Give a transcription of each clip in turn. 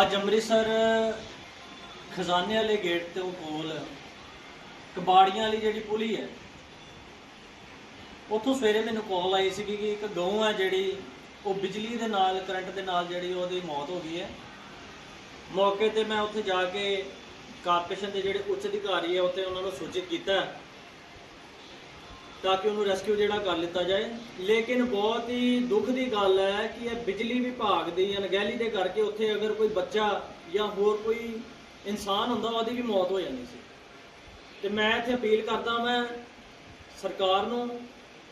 ਅੱਜ ਅੰਮ੍ਰਿਤਸਰ ਖਜ਼ਾਨੇ ਵਾਲੇ ਗੇਟ ਤੋਂ ਕੋਲ ਕਬਾੜੀਆਂ ਵਾਲੀ ਜਿਹੜੀ ਪੁਲੀ ਹੈ, ਉੱਥੋਂ ਸਵੇਰੇ ਮੈਨੂੰ ਕਾਲ ਆਈ ਸੀ ਕਿ ਇੱਕ ਗਊ ਹੈ ਜਿਹੜੀ, ਉਹ ਬਿਜਲੀ ਦੇ ਨਾਲ ਕਰੰਟ ਦੇ ਨਾਲ ਜਿਹੜੀ ਉਹਦੀ ਮੌਤ ਹੋ ਗਈ ਹੈ। ਮੌਕੇ ਤੇ ਮੈਂ ਉੱਥੇ ਜਾ ਕੇ ਕਾਰਪੋਰੇਸ਼ਨ ਦੇ ਜਿਹੜੇ ਉੱਚ ਅਧਿਕਾਰੀ ਹੈ, ਉੱਥੇ ਉਹਨਾਂ ਨੂੰ ਸੂਚਿਤ ਕੀਤਾ। ਤਾਂ ਕਿ ਉਹਨੂੰ ਰੈਸਕਿਊ ਜਿਹੜਾ ਕਰ ਲਿੱਤਾ ਜਾਏ। ਲੇਕਿਨ ਬਹੁਤ ਹੀ ਦੁੱਖ ਦੀ ਗੱਲ ਹੈ ਕਿ ਇਹ ਬਿਜਲੀ ਵਿਭਾਗ ਦੀ ਅਣਗਹਿਲੀ ਦੇ ਕਰਕੇ ਉੱਥੇ ਅਗਰ ਕੋਈ ਬੱਚਾ ਜਾਂ ਹੋਰ ਕੋਈ ਇਨਸਾਨ ਹੁੰਦਾ, ਉਹਦੀ ਵੀ ਮੌਤ ਹੋ ਜਾਂਦੀ ਸੀ। ਤੇ ਮੈਂ ਇੱਥੇ ਅਪੀਲ ਕਰਦਾ ਮੈਂ ਸਰਕਾਰ ਨੂੰ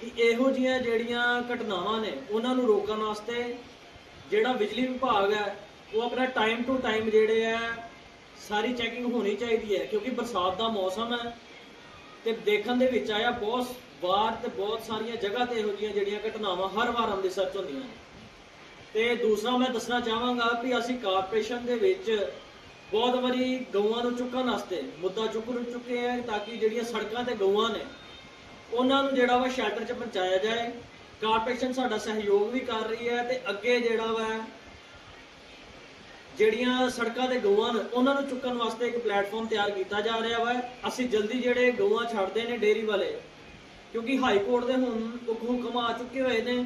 ਕਿ ਇਹੋ ਜਿਹੀਆਂ ਜਿਹੜੀਆਂ ਘਟਨਾਵਾਂ ਨੇ, ਉਹਨਾਂ ਨੂੰ ਰੋਕਣ ਵਾਸਤੇ ਜਿਹੜਾ ਬਿਜਲੀ ਵਿਭਾਗ ਹੈ, ਉਹ ਆਪਣਾ ਟਾਈਮ ਟੂ ਟਾਈਮ ਜਿਹੜੇ ਹੈ ਸਾਰੀ ਚੈਕਿੰਗ ਹੋਣੀ ਚਾਹੀਦੀ ਹੈ। ਕਿਉਂਕਿ ਬਰਸਾਤ ਦਾ ਮੌਸਮ ਹੈ ਤੇ ਦੇਖਣ ਦੇ ਵਿੱਚ ਆਇਆ ਬਹੁਤ ਵਾਰ ਤੇ ਬਹੁਤ ਸਾਰੀਆਂ ਜਗ੍ਹਾ ਤੇ ਇਹੋ ਜਿਹੀਆਂ ਜਿਹੜੀਆਂ ਘਟਨਾਵਾਂ ਹਰ ਵਾਰ ਅੰਮ੍ਰਿਤਸਰ 'ਚ ਹੁੰਦੀਆਂ ਨੇ। ਤੇ ਦੂਸਰਾ ਮੈਂ ਦੱਸਣਾ ਚਾਹਾਂਗਾ ਕਿ ਅਸੀਂ ਕਾਰਪੋਰੇਸ਼ਨ ਦੇ ਵਿੱਚ ਬਹੁਤ ਵਾਰੀ ਗਊਆਂ ਨੂੰ ਚੁੱਕਣ ਵਾਸਤੇ ਮੁੱਦਾ ਚੁੱਕ ਚੁੱਕੇ ਆ ਤਾਂ ਕਿ ਜਿਹੜੀਆਂ ਸੜਕਾਂ ਤੇ ਗਊਆਂ ਨੇ, ਉਹਨਾਂ ਨੂੰ ਜਿਹੜਾ ਵਾ ਸ਼ੈਲਟਰ 'ਚ ਪਹੁੰਚਾਇਆ ਜਾਏ। ਕਾਰਪੋਰੇਸ਼ਨ ਸਾਡਾ ਸਹਿਯੋਗ ਵੀ ਕਰ ਰਹੀ ਹੈ ਤੇ ਅੱਗੇ ਜਿਹੜਾ ਵਾ ਜਿਹੜੀਆਂ ਸੜਕਾਂ ਤੇ ਗਊਆਂ ਨੇ, ਉਹਨਾਂ ਨੂੰ ਚੁੱਕਣ ਵਾਸਤੇ ਇੱਕ ਪਲੇਟਫਾਰਮ ਤਿਆਰ ਕੀਤਾ ਜਾ ਰਿਹਾ ਵਾ। ਅਸੀਂ ਜਲਦੀ ਜਿਹੜੇ ਗਊਆਂ ਛੱਡਦੇ ਨੇ ਡੇਰੀ ਵਾਲੇ ਕਿਉਂਕਿ ਹਾਈ ਕੋਰਟ ਦੇ ਹੁਣ ਹੁਕ- ਹੁਕਮ ਆ ਚੁੱਕੇ ਹੋਏ ਨੇ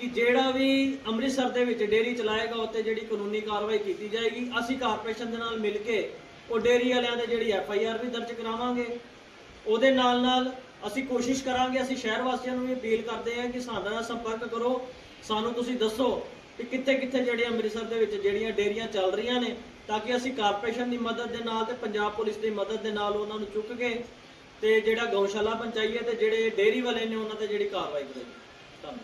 ਕਿ ਜਿਹੜਾ ਵੀ ਅੰਮ੍ਰਿਤਸਰ ਦੇ ਵਿੱਚ ਡੇਰੀ ਚਲਾਏਗਾ ਉੱਤੇ ਜਿਹੜੀ ਕਾਨੂੰਨੀ ਕਾਰਵਾਈ ਕੀਤੀ ਜਾਏਗੀ। ਅਸੀਂ ਕਾਰਪੋਰੇਸ਼ਨ ਦੇ ਨਾਲ ਮਿਲ ਕੇ ਉਹ ਡੇਰੀ ਵਾਲਿਆਂ ਦੇ ਜਿਹੜੀ ਐਫ ਆਈ ਆਰ ਵੀ ਦਰਜ ਕਰਾਵਾਂਗੇ। ਉਹਦੇ ਨਾਲ ਨਾਲ ਅਸੀਂ ਕੋਸ਼ਿਸ਼ ਕਰਾਂਗੇ, ਅਸੀਂ ਸ਼ਹਿਰ ਵਾਸੀਆਂ ਨੂੰ ਵੀ ਅਪੀਲ ਕਰਦੇ ਹਾਂ ਕਿ ਸਾਡੇ ਨਾਲ ਸੰਪਰਕ ਕਰੋ। ਸਾਨੂੰ ਤੁਸੀਂ ਦੱਸੋ ਕਿ ਕਿੱਥੇ ਕਿੱਥੇ ਜਿਹੜੇ ਅੰਮ੍ਰਿਤਸਰ ਦੇ ਵਿੱਚ ਜਿਹੜੀਆਂ ਡੇਰੀਆਂ ਚੱਲ ਰਹੀਆਂ ਨੇ, ਤਾਂ ਕਿ ਅਸੀਂ ਕਾਰਪੋਰੇਸ਼ਨ ਦੀ ਮਦਦ ਦੇ ਨਾਲ ਤੇ ਪੰਜਾਬ ਪੁਲਿਸ ਦੀ ਮਦਦ ਦੇ ਨਾਲ ਉਹਨਾਂ ਨੂੰ ਚੁੱਕ ਕੇ ਤੇ ਜਿਹੜਾ ਗਊਸ਼ਾਲਾ ਪਹੁੰਚਾਈਏ ਤੇ ਜਿਹੜੇ ਡੇਅਰੀ ਵਾਲੇ ਨੇ ਉਹਨਾਂ ਤੇ ਜਿਹੜੀ ਕਾਰਵਾਈ ਕਰਾਈਏ ਧੰਨਵਾਦ।